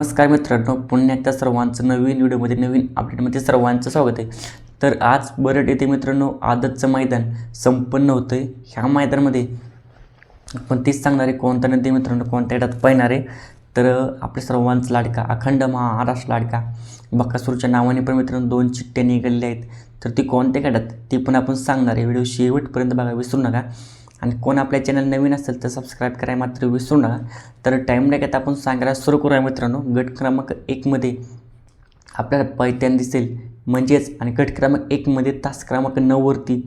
नमस्कार मित्रांनो पुन्हा एकदा सर्वांचं नवीन व्हिडिओमध्ये नवीन अपडेटमध्ये सर्वांचं स्वागत आहे. तर आज बरड येथे मित्रांनो आदतचं मैदान संपन्न होतं आहे ह्या मैदानामध्ये पण तीच सांगणार आहे कोणत्या नदी मित्रांनो कोणत्या येतात पाहणार आहे. तर आपल्या सर्वांचा लाडका अखंड महाराष्ट्र लाडका बकासूरच्या नावाने पण मित्रांनो दोन चिठ्ठ्या निघालेल्या आहेत. तर ती कोणत्या गटात ती पण आपण सांगणार आहे. व्हिडिओ शेवटपर्यंत बघा विसरू नका. आणि कोण आपल्या चॅनल नवीन असेल तर सबस्क्राईब करायला मात्र विसरू नका. तर टाईम नाही घेता आपण सांगायला सुरू करूया मित्रांनो. गट क्रमांक एकमध्ये आपल्याला पैठण दिसेल. म्हणजेच आणि गट क्रमांक एकमध्ये तास क्रमांक नऊवरती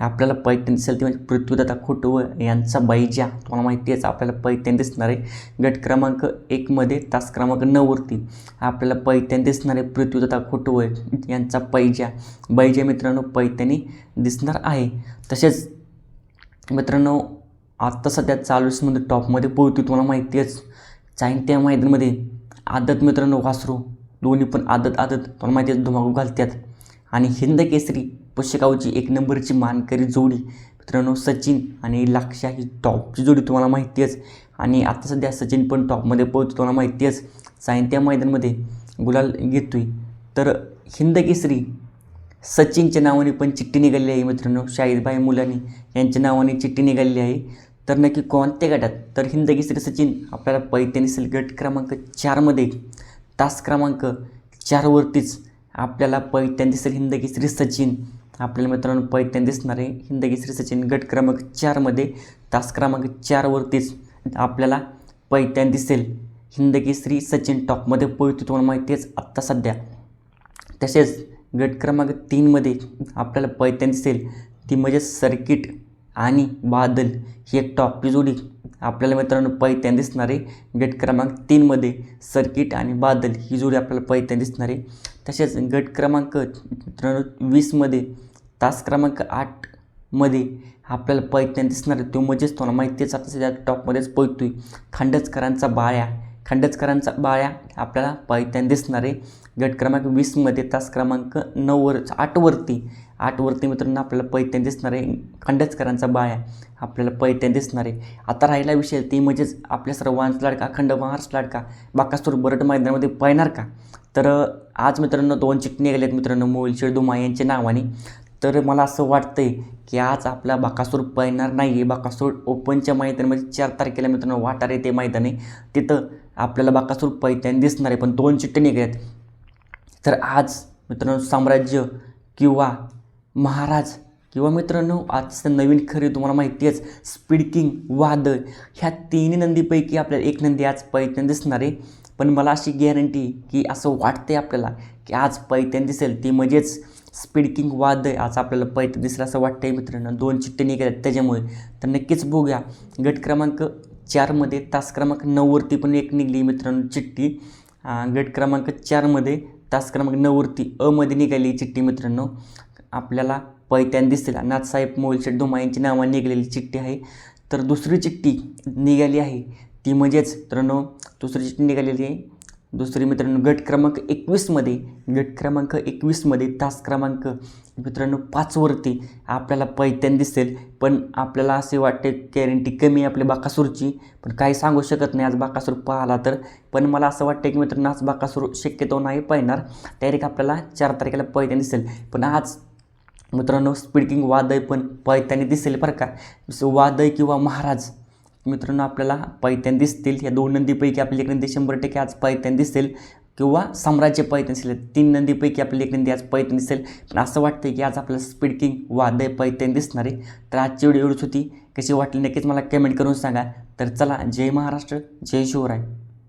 आपल्याला पैठण दिसेल. ती म्हणजे पृथ्वीदाता खोटव यांचा बैजा तुम्हाला माहिती आहेच आपल्याला पैठण दिसणार आहे. गट क्रमांक एकमध्ये तास क्रमांक नऊवरती आपल्याला पैठण दिसणार आहे. पृथ्वीदाता खोटव यांचा पैजा बैजा मित्रांनो पैठणी दिसणार आहे. तसेच मित्रांनो आत्ता सध्या चालू मध्ये टॉपमध्ये पोहतो तुम्हाला माहिती आहेच. चाईन त्या मैदानामध्ये आदत मित्रांनो वासरू. दोन्ही पण आदत आदत. तुम्हाला माहिती आहे धुमाकू घालतात आणि हिंद केसरी पुष्यगावची एक नंबरची मानकरी जोडी मित्रांनो सचिन आणि लाक्षा ही टॉपची जोडी तुम्हाला माहिती आहेच. आणि आता सध्या सचिन पण टॉपमध्ये पोहतो तुम्हाला माहिती आहेच. चाईन त्या मैदानामध्ये गुलाल घेतोय. तर हिंद केसरी सचिनच्या नावाने पण चिठ्ठी निघाली आहे मित्रांनो शाहिदभाई मुलानी यांच्या नावाने चिठ्ठी निघालेली आहे. तर नक्की कोणत्या गटात? तर हिंदगीश्री सचिन आपल्याला पैठणी दिसेल गट क्रमांक चारमध्ये तास क्रमांक चारवरतीच आपल्याला पैठण दिसेल हिंदगीश्री सचिन. आपल्याला मित्रांनो पैठण दिसणार आहे हिंद सचिन गट क्रमांक चारमध्ये तास क्रमांक चारवरतीच आपल्याला पैठण दिसेल हिंद सचिन. टॉपमध्ये पोहोचतो तुम्हाला माहिती आहेच आत्ता सध्या. तसेच गट क्रमांक तीनमध्ये आपल्याला पैठण दिसेल ती म्हणजे सर्किट आणि बादल ही एक टॉपची जोडी आपल्याला मित्रांनो पैत्यान दिसणार. आहे गट क्रमांक तीनमध्ये सर्किट आणि बादल ही जोडी आपल्याला पैत्यान दिसणार. आहे तसेच गट क्रमांक मित्रांनो वीसमध्ये तास क्रमांक आठमध्ये आपल्याला पैत्यान दिसणार. आहे तो म्हणजेच तुम्हाला माहिती आता सध्या टॉपमध्येच पोहतो आहे खांडचकरांचा बाळ्या. खंडचकरांचा बाळ्या आपल्याला पैठण दिसणार आहे. गट क्रमांक वीसमध्ये तास क्रमांक नऊवर आठवरती आठवरती मित्रांनो आपल्याला पैत्यान दिसणार आहे. खंडचकरांचा बाळ्या आपल्याला पैत्यान दिसणार आहे. आता राहिला विषय ती म्हणजेच आपल्या सर्वांचा लाडका अखंड महाराष्ट्र लाडका बाकासूर बरड मैदानामध्ये पाहणार का? तर आज मित्रांनो दोन चिठ्ठी निघाले आहेत मित्रांनो मोलशेड दुमा यांच्या नावाने. तर मला असं वाटतं आहे की आज आपला बाकासूर पळणार नाही आहे बाकासूर ओपनच्या मैदानामध्ये चार तारखेला मित्रांनो वाटार आहे ते मैदान. आहे तिथं आपल्याला बाकासूर पैठण दिसणार आहे पण दोन चिठ्ठे निघत तर आज मित्रांनो साम्राज्य किंवा महाराज किंवा मित्रांनो आजचं नवीन खरी तुम्हाला माहिती आहेच. स्पीड किंग वादळ ह्या तिन्ही नंदीपैकी आपल्याला एक नंदी आज पैठण दिसणार आहे. पण मला अशी गॅरंटी की असं वाटते आपल्याला की आज पैठण दिसेल. ती म्हणजेच स्पीड किंग वादळ आज आपल्याला पैठण दिसेल असं वाटतंय मित्रांनो. दोन चिठ्ठे निघाल्यात त्याच्यामुळे. तर नक्कीच बघूया. गट क्रमांक चारमध्ये तास क्रमांक नऊवरती पण एक निघली मित्रांनो चिठ्ठी. गट क्रमांक चारमध्ये तास क्रमांक नऊवरती अमध्ये निघाली चिठ्ठी मित्रांनो. आपल्याला पैत्यान दिसेल. नाथसाहेब मोलशेट धुमा यांची नावाने निघालेली चिठ्ठी आहे. तर दुसरी चिठ्ठी निघाली आहे. ती म्हणजेच मित्रांनो दुसरी चिठ्ठी निघालेली आहे. दुसरी मित्रांनो गट क्रमांक एकवीसमध्ये गट क्रमांक एकवीसमध्ये तास क्रमांक मित्रांनो पाचवरती आपल्याला पैत्यान दिसेल. पण आपल्याला असे वाटते गॅरंटी कमी आहे आपल्या बाकासूरची. पण काही सांगू शकत नाही आज बाकासूर पाहिला तर. पण मला असं वाटतं की मित्रांनो आज बाकासूर शक्यतो नाही पाहणार. डायरेक्ट आपल्याला चार तारखेला पैत्यान दिसेल. पण आज मित्रांनो स्पीडकिंग वादय पण पैत्याने दिसेल बरं का. जसं किंवा महाराज मित्रांनो आपल्याला पैठण दिसतील. या दोन नंदीपैकी आपली एक नंदी शंभर टक्के आज पैठण दिसेल. किंवा साम्राज्य पैठण दिसेल. तीन नंदीपैकी आपली एक नंदी आज पैठण दिसेल. पण असं वाटतं की आज आपल्याला स्पीड किंग वादय पैठण दिसणार आहे. तर आजची व्हिडिओ एवढीच होती. कशी वाटली नक्कीच मला कमेंट करून सांगा. तर चला जय महाराष्ट्र जय शिवराय.